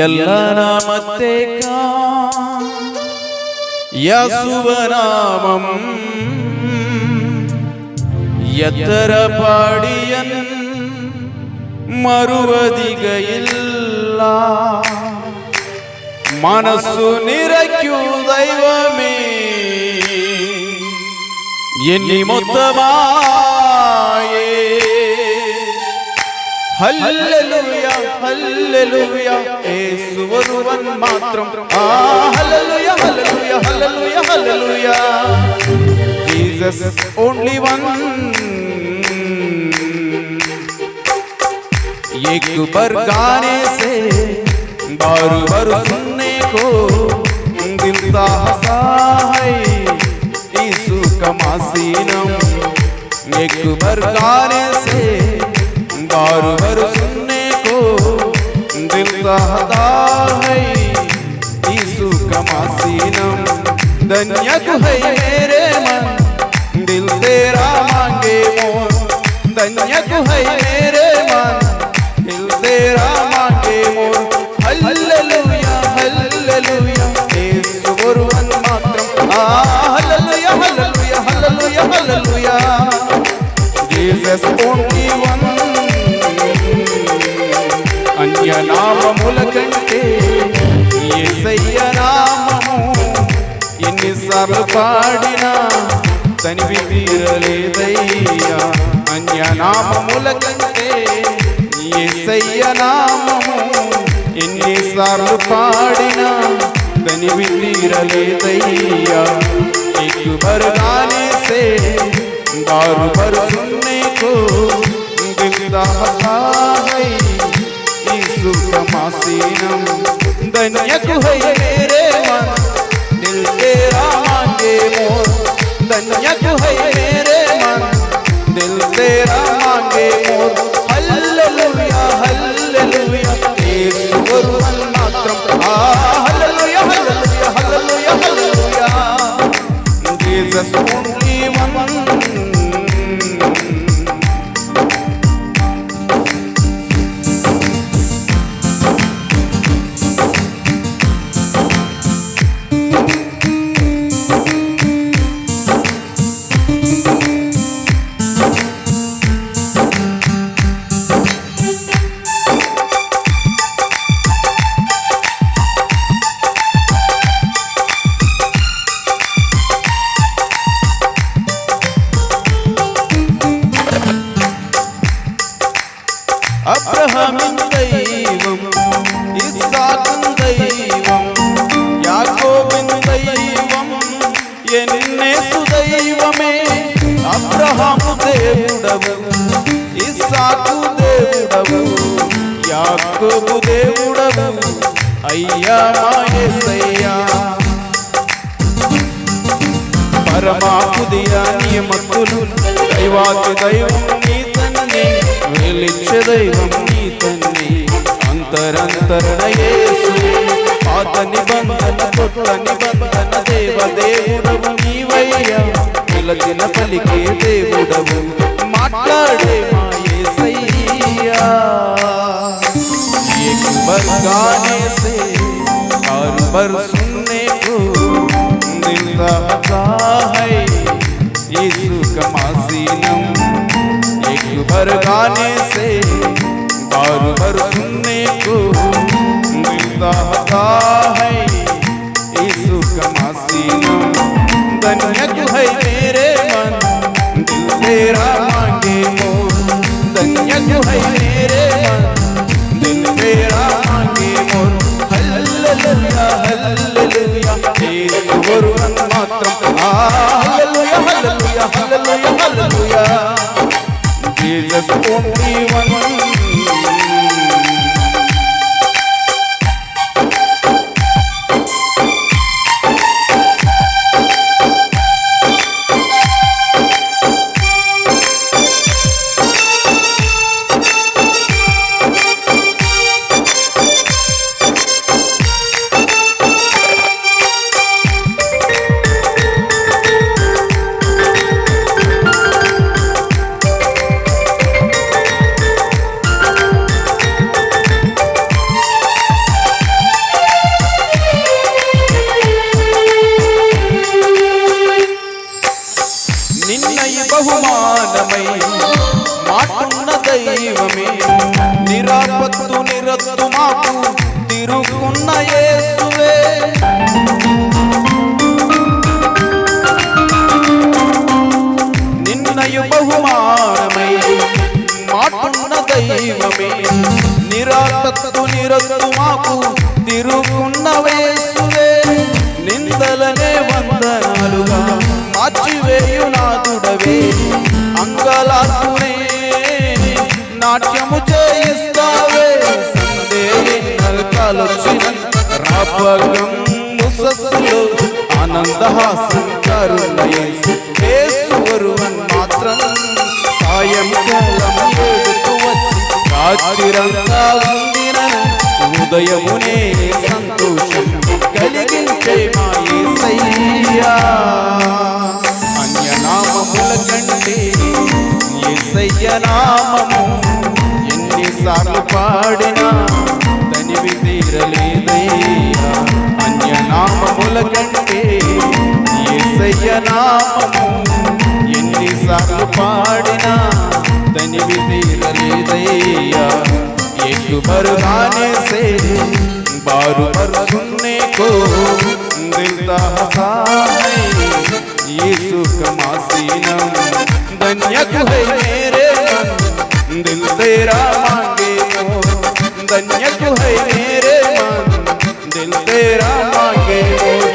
ಎಲ್ಲ ನಾಮತ್ತೇಕ യസുവനാമം എത്ര പാടിയൻ മറുവതികയില്ല മനസ്സു നിറയ്ക്കൂ ദൈവമേ എന്നി മൊത്തമായേ ഹല്ലേലൂയ ഹല്ലേലൂയ യേശു ഒരുവൻ മാത്രം ആ hallelujah hallelujah hallelujah hallelujah Jesus only one एक बार गाने से बार बार सुनने को दिल हंसा है यीशु का मासीनम एक बार गाने से बार बार सुनने को चाहता है यीशु का धन्य है मेरे मन, दिल तेरा मांगे मोर धन्य है मेरे मन, दिल तेरा నామముల కంటే ఎస్సయ్య నామము ఎన్నిసార్లు పాడినా తనివి తీరలేదయ్యా. అన్యనామముల కంటే ఎస్సయ్య నామము ఎన్నిసార్లు పాడినా తనివి తీరలేదయ్యా. ఎక్కువ దాని దారు పరుసు मासीनम धन्य को है मेरे मन दिल तेरा मांगे मोर धन्य को है मेरे मन दिल तेरा मांगे मोर हल्लेलूया हल्लेलूया యేసు ఒరువన్ మాత్రం ఆ హల్లెలూయా హల్లెలూయా హల్లెలూయా హల్లెలూయా Jesus only one యాకోబు దేవుడవు అయ్యా మాయసయ్యా యేసయ్యా పరమాకుదియ నియమతులు దైవం నీ తన్ని వెలిచ్చే దైవం నీ తన్ని. అంతరంతరణ యేసు పాత నిబంధన కొత్త నిబంధన దేవదేవుడవు నీవయ్యా. పిలచిన పలికే దేవుడవు మాట్లాడే మా యేసయ్యా एक बार गाने से हर बार सुनने को दिल चाहता है यीशु का मासीनम एक बार गाने से बार बार सुनने को दिल चाहता है यीशु का मासीनम धन्य को है मेरे मन दिल तेरा मांगे मोर यज्ञ है मेरे मन दिल तेरा मांगे मोर ഹല്ലേലൂയ ഹല്ലേലൂയ നീ ഒരുവൻ മാത്രം hallelujah hallelujah hallelujah hallelujah Jesus only one నిన్నయి బహుమానమై మాటున్న దైవమే. నిరాపత్తు నిరత్తు మాకు తిరుగున్న యేసువే. నిన్నయు బహుమానమై మాటున్న దైవమే. నిరాపత్తు నిరత్తు మాకు తిరుగున్న వేసువే నిందలనే వందనాలుగా మార్చివేయు నాదుడవే అంగలాతునే నాట్యము చేయిస్తావే. సందేహినల్ కాలొచ్చిన రాపగం ముసస్సులో ఆనందహాసం కరుణయేసు యేసువరువన్ మాత్రం సాయం సాయంకాలం ఏడుతూ వచ్చి రాత్రిరంగా ఉండినను. ఉదయమునే సంతోషం నామము ఎన్నిసార్లు పాడినా తనివి తీరలేదయ్యా అన్యనామముల కంటే యేసయ్య నామము ఎన్నిసార్లు పాడినా తనివి తీరలేదయ్యా एक बार गाने से बार बार सुनने को दिलता हंसा है यीशु का मासीनम धन्य तू है मेरे मन दिल से मांगे हो। धन्य तू है मेरे मन। दिल तेरा मांगे हो।